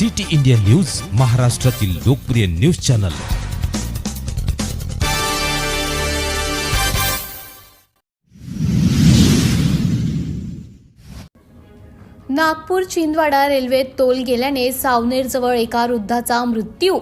City India news महाराष्ट्रातील लोकप्रिय news channel. Nagpur Chhindwara railway तोल गेल्याने सावनेरजवळ एका वृद्धाचा मृत्यू.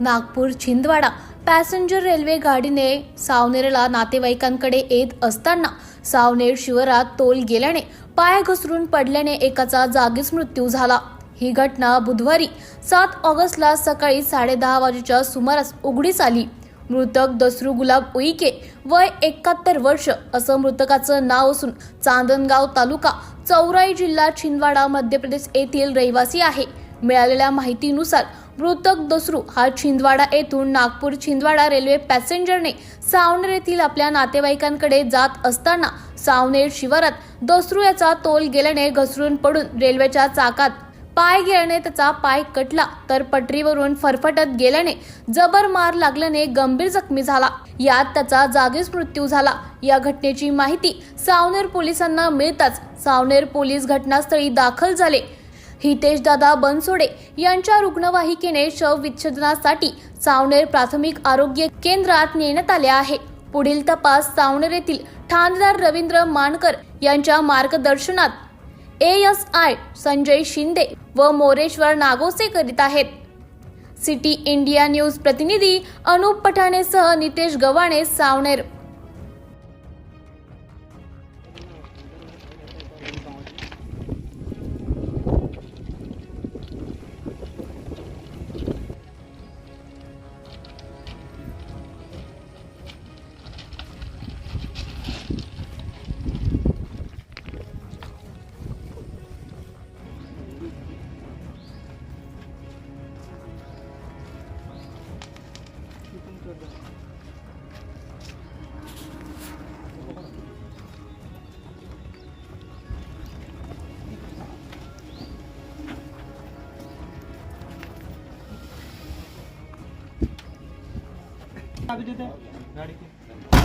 नागपूर छिंदवाडा पॅसेंजर रेल्वे गाडीने सावनेरला नातेवाईकांकडे येत असताना सावनेर शिवरात तोल गेल्याने पाय घसरून पडल्याने एकाचा जागीच मृत्यू झाला. ही घटना बुधवारी सात ऑगस्टला सकाळी साडेदहा वाजेच्या सुमारास उघडीस आली. मृतक दसरू गुलाब उईके वय एकाहत्तर वर्ष असं मृतकाचं नाव असून चांदणगाव तालुका चौराई जिल्हा छिंदवाडा मध्य प्रदेश येथील रहिवासी आहे. मिळालेल्या माहितीनुसार मृतक दसरू हा छिंदवाडा येथून नागपूर छिंदवाडा रेल्वे पॅसेंजरने सावनेर येथील आपल्या नातेवाईकांकडे जात असताना सावनेर शिवारात दसरू याचा तोल गेल्याने घसरून पडून रेल्वेच्या चाकात पाय गेल्याने त्याचा पाय कटला तर पटरीवरून फरफटत गेल्याने जबर मार लागल्याने गंभीर जखमी झाला. यात त्याचा जागीच मृत्यू झाला. या घटनेची माहिती सावनेर पोलिसांना मिळताच सावनेर पोलीस घटनास्थळी दाखल झाले. हितेश दादा बनसोडे यांच्या रुग्णवाहिकेने शवविच्छेदनासाठी सावनेर प्राथमिक आरोग्य केंद्रात नेण्यात आले आहे. पुढील तपास सावनेर येथील ठाणेदार रवींद्र मानकर यांच्या मार्गदर्शनात A S I Sanjay Shinde व मोरेश्वर नागोसे करीत आहेत. सिटी इंडिया न्यूज प्रतिनिधी Anup पठाणेसह Nitesh Gavhane Saoner. Abi dede. Nerede?